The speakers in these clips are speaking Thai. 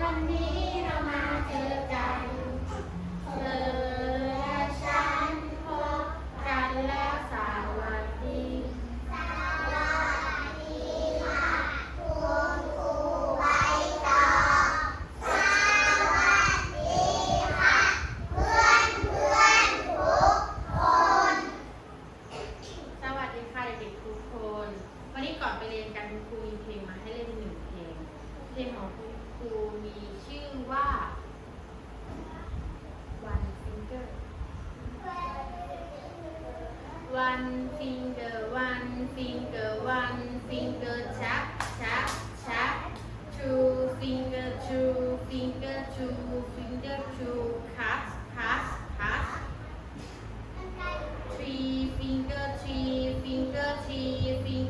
วันนี้เรามาเจอกัน finger, one finger, one finger, tap, tap, tap. Two finger, two finger, two finger, two, cut, cut, cut. Three finger, three finger, three finger.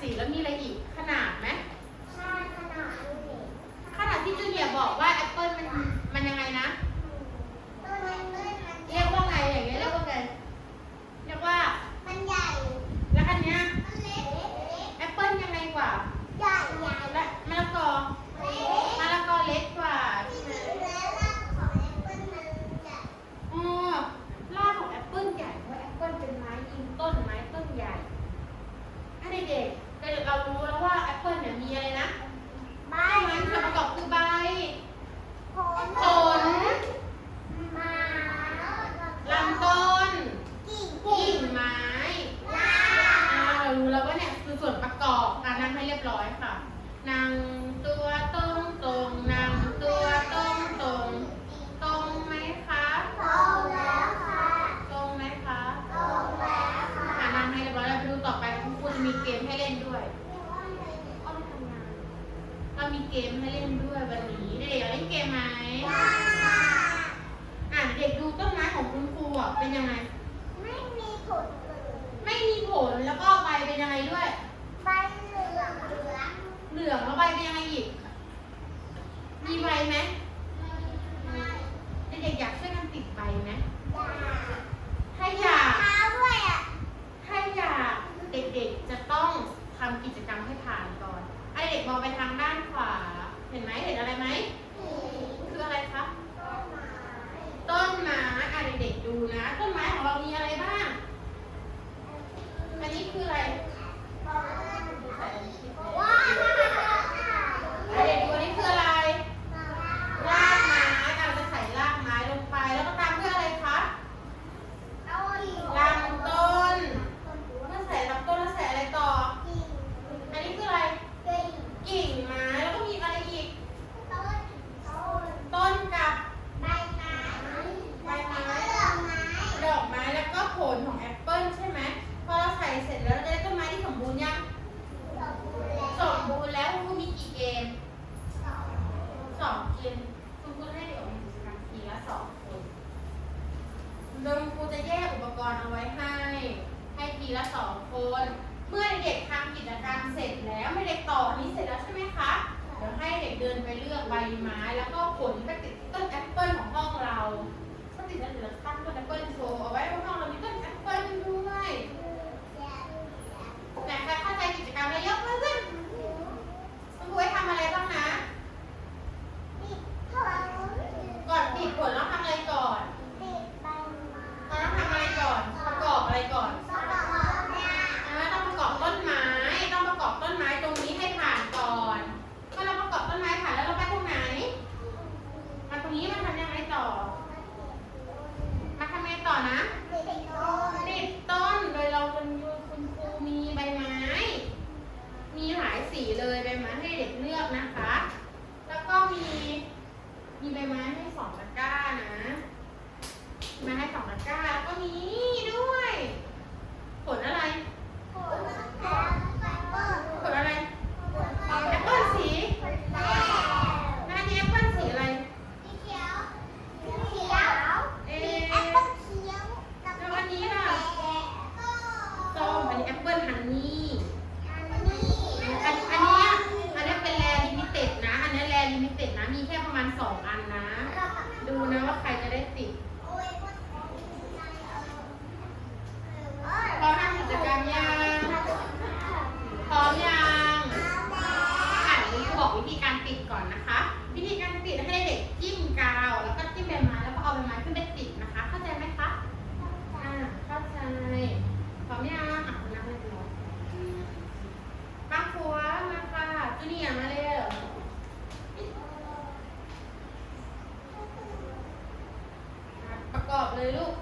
สีแล้วมีอะไรอีก ขนาดไหม ใช่ขนาดดูดิ ขนาดที่จูเนียร์บอกว่าแอปเปิ้ลมัน มันยังไงนะ ต้นแอปเปิ้ลมัน เรียกว่าไงอย่างเงี้ยเรียกว่าไง เรียกว่า มันใหญ่ แล้วอันเนี้ย มันเล็ก แอปเปิ้ลยังไงกว่า ใหญ่ใหญ่ และมะละกอ เล็ก มะละกอเล็กกว่า ที่ ใช่ จริง ไหม แล้วรากของแอปเปิ้ลมันใหญ่ อ๋อรากของแอปเปิ้ลใหญ่เพราะแอปเปิ้ลเป็นไม้ยืนต้นไม้ต้นใหญ่อันเด็กๆเด็กๆเรารู้แล้วว่าแอปเปิ้ลเนี่ยมีอะไรนะ ใบ ใบส่วนประกอบคือใบ ผล ผล มา ลำต้น กิ่ง กิ่งไม้ ลา อ่าเรารู้แล้วว่าเนี่ยคือส่วนประกอบกา รนั่งให้เรียบร้อยค่ะนางตัวตรงตรงนางตัวตรงตรงตรงไหมคะโตแล้วค่ะตรงไหมคะโตแล้วค่ะอ่านั่งให้เรียบร้อยแล้วไปดูต่อไปคุณครูจะมีเกมให้เล่นด้วยเรามีเกมให้เล่นด้วยวันนี้เด็กๆอยากเล่นเกมไหมอ่าเด็กดูต้นไม้ของคุณครูอะเป็นยังไง ไม่มีผลเลย ไม่มีผลแล้วก็ใบเป็นยังไงด้วย ใบเหลืองเหลือง เหลืองแล้วใบเป็นยังไงอีก มีใบไหมไม่เด็กๆอยากช่วยกันติดใบไหมยาถ้าอยากเท้าด้วยอะถ้าอยากเด็กๆจะต้องทำกิจกรรมให้ผ่านก่อนไอะเด็กมองไปทางด้านขวา เห็นไหมเห็นอะไรไหม คืออะไรคะ ต้นไม้อะเด็กๆดูนะ ต้นไม้ของเรามีอะไรบ้าง อันนี้คืออะไร ว้า อะเด็กดูอันนี้คืออะไร รากไม้อะเราจะใส่รากไม้ลงไป แล้วก็ตามด้วยอะไรคะลำต้น เมื่อใส่ลำต้นแล้วใส่อะไรต่อ อันนี้คืออะไร กิ่งไม้ แล้วก็มีอะไรอีก ต้นกับดอกไม้แล้วก็ผลของแอปเปิลใช่ไหมพอเราใส่เสร็จแล้วเราจะได้ต้นไม้ที่สมบูรณ์ยังสมบูรณ์แล้วคุณครูมีกี่เกมสองเกมคุณครูให้เด็กออกมากิจกรรมทีละสองคนโดยคุณครูจะแยกอุปกรณ์เอาไว้ให้ ให้ทีละสองคน เมื่อเด็กทำกิจกรรมเสร็จแล้วไม่เด็กต่ออันนี้เสร็จแล้วใช่ไหมคะเดี๋ยวให้เด็กเดินไปเลือกใบไม้แล้วก็ผลไปติดต้นแอปเปิลของห้องเราก็ติดแล้วเดี๋ยวตั้งต้นแอปเปิลโชว์เอาไว้ว่าห้องเรามีต้น ไหนใครเข้าใจกิจกรรมแล้วยกมือขึ้นคุณครูให้ทำอะไรบ้างนะ ก่อนปิดผลแล้วทำอะไรก่อนเราต้องทำอะไรก่อน ประกอบอะไรก่อนอ่าต้องประกอบต้นไม้ ต้องประกอบต้นไม้ตรงนี้ให้ผ่านก่อนเมื่อเราประกอบต้นไม้ผ่านแล้วเราไปตรงไหน มาตรงนี้มาทำยังไงต่อ มาทำยังไงต่อนะ ติดต้น โดยเราเป็นคุณครูมีใบไม้ มีหลายสีเลยใบไม้ให้เด็กเลือกนะคะ แล้วก็มี มีใบไม้ให้สองตะกร้านะ มาให้สองตะกร้า แล้วก็มีนี่ด้วย เลยลูก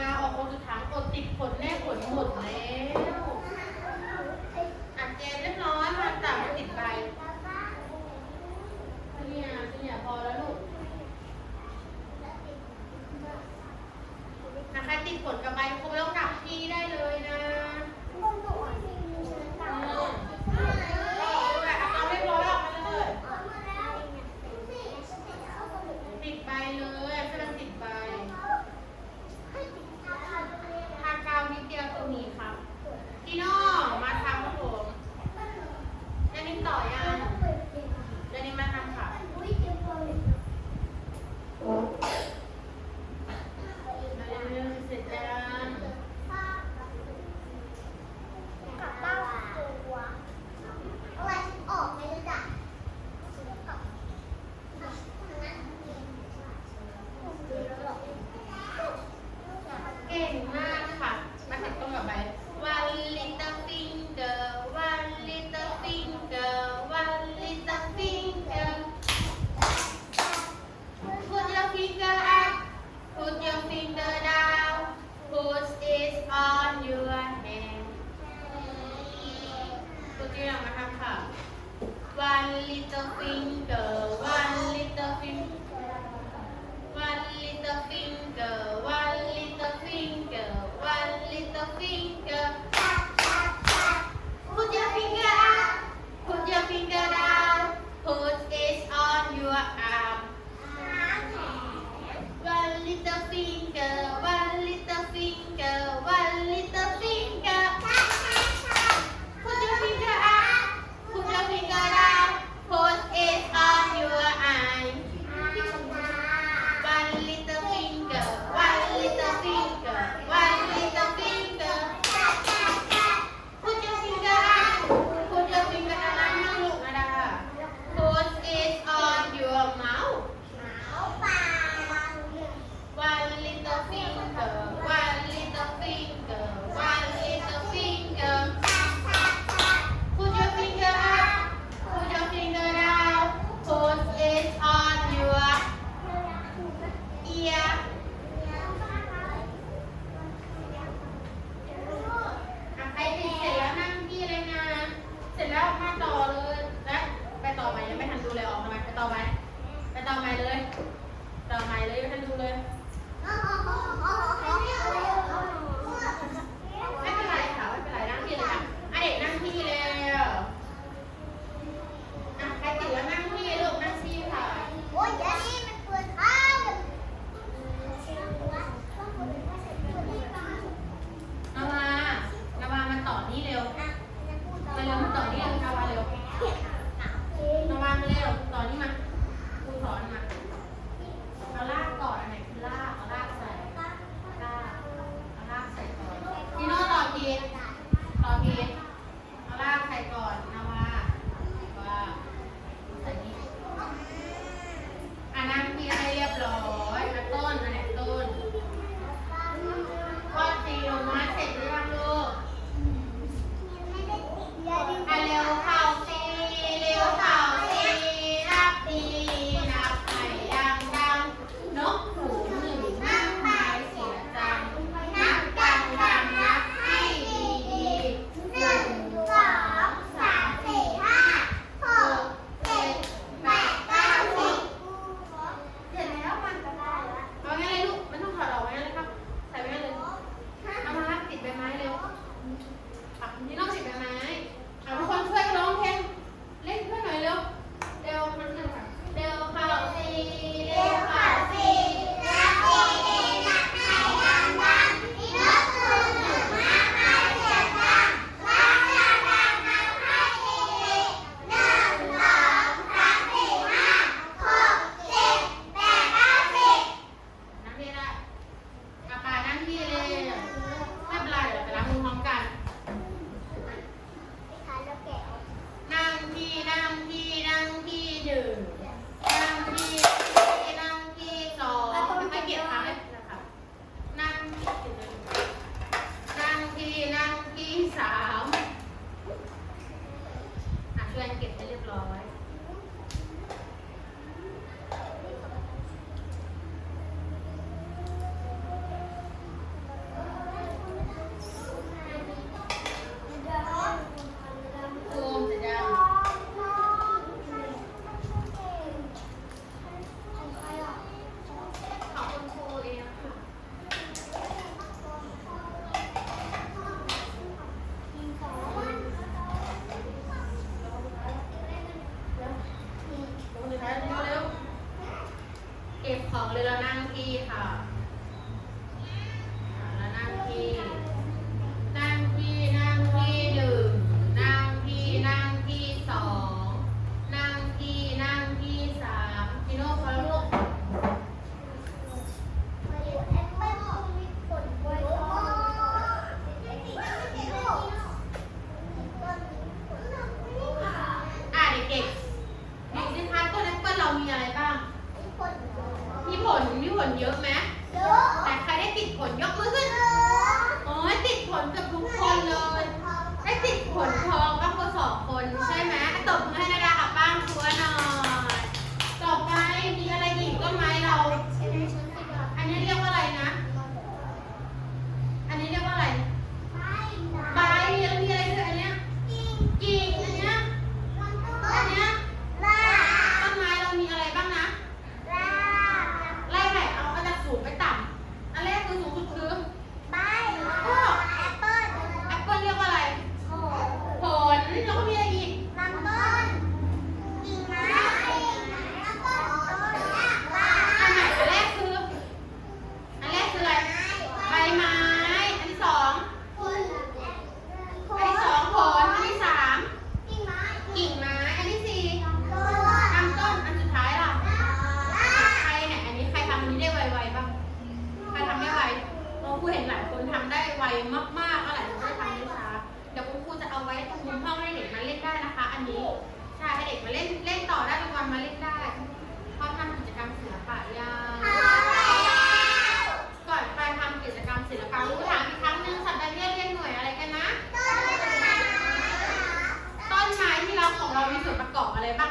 มาออกคนสุดท้ายกดติดผลแน่ผลหมดแล้วอัดเกมเรียบร้อยมาจับติดไปเนี่ยเนี่ยพอแล้วลูกใครติดผลกับใบคงไม่ต้องกลับที่ได้เลยนะ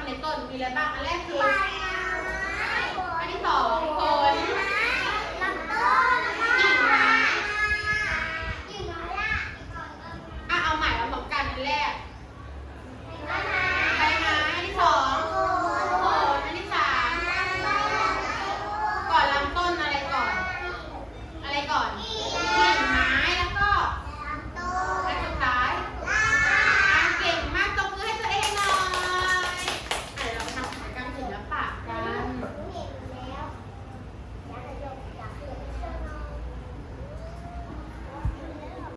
ในต้นมีอะไรบ้าง อันแรกคืออันที่สอง